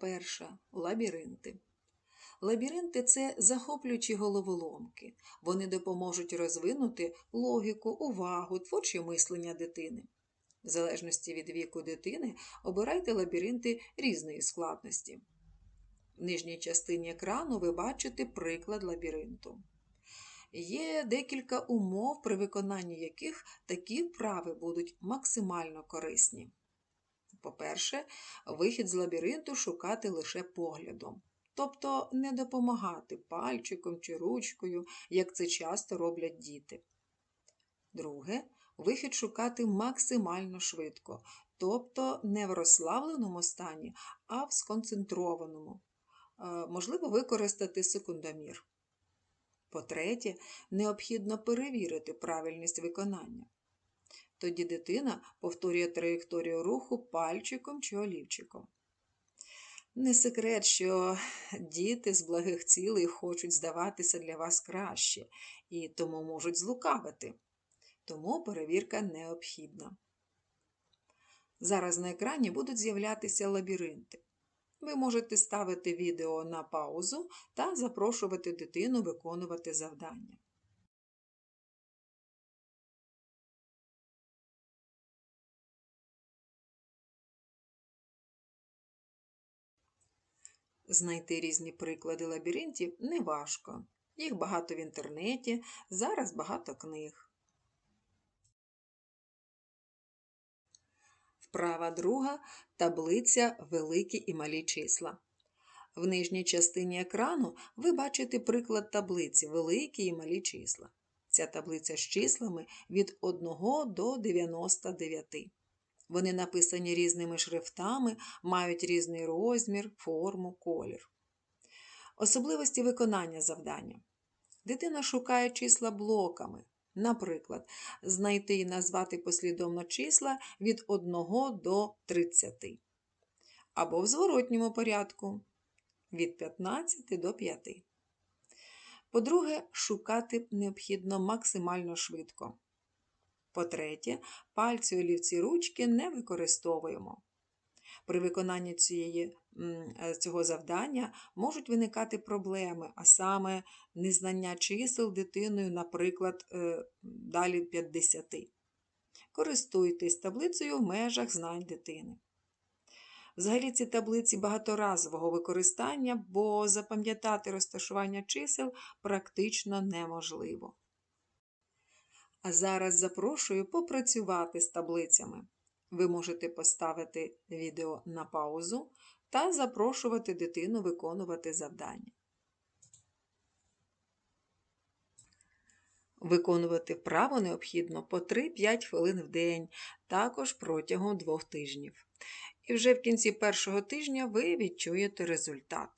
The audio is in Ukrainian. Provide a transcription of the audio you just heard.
Перша лабіринти. Лабіринти це захоплюючі головоломки. Вони допоможуть розвинути логіку, увагу, творче мислення дитини. В залежності від віку дитини обирайте лабіринти різної складності. В нижній частині екрану ви бачите приклад лабіринту. Є декілька умов, при виконанні яких такі вправи будуть максимально корисні. По-перше, вихід з лабіринту шукати лише поглядом, тобто не допомагати пальчиком чи ручкою, як це часто роблять діти. Друге, вихід шукати максимально швидко, тобто не в розслабленому стані, а в сконцентрованому. Е, Можливо використати секундомір. По-третє, необхідно перевірити правильність виконання. Тоді дитина повторює траєкторію руху пальчиком чи олівчиком. Не секрет, що діти з благих цілей хочуть здаватися для вас краще і тому можуть злукавити. Тому перевірка необхідна. Зараз на екрані будуть з'являтися лабіринти. Ви можете ставити відео на паузу та запрошувати дитину виконувати завдання. Знайти різні приклади лабіринтів неважко. Їх багато в інтернеті, зараз багато книг. Вправа друга таблиця великі і малі числа. В нижній частині екрану ви бачите приклад таблиці великі і малі числа. Ця таблиця з числами від 1 до 99. Вони написані різними шрифтами, мають різний розмір, форму, колір. Особливості виконання завдання. Дитина шукає числа блоками. Наприклад, знайти і назвати послідовно числа від 1 до 30. Або в зворотньому порядку від 15 до 5. По-друге, шукати необхідно максимально швидко. По-третє, пальці олівці ручки не використовуємо. При виконанні цієї, цього завдання можуть виникати проблеми, а саме незнання чисел дитиною, наприклад, далі 50. Користуйтесь таблицею в межах знань дитини. Взагалі ці таблиці багаторазового використання, бо запам'ятати розташування чисел практично неможливо. А зараз запрошую попрацювати з таблицями. Ви можете поставити відео на паузу та запрошувати дитину виконувати завдання. Виконувати вправо необхідно по 3-5 хвилин в день, також протягом двох тижнів. І вже в кінці першого тижня ви відчуєте результат.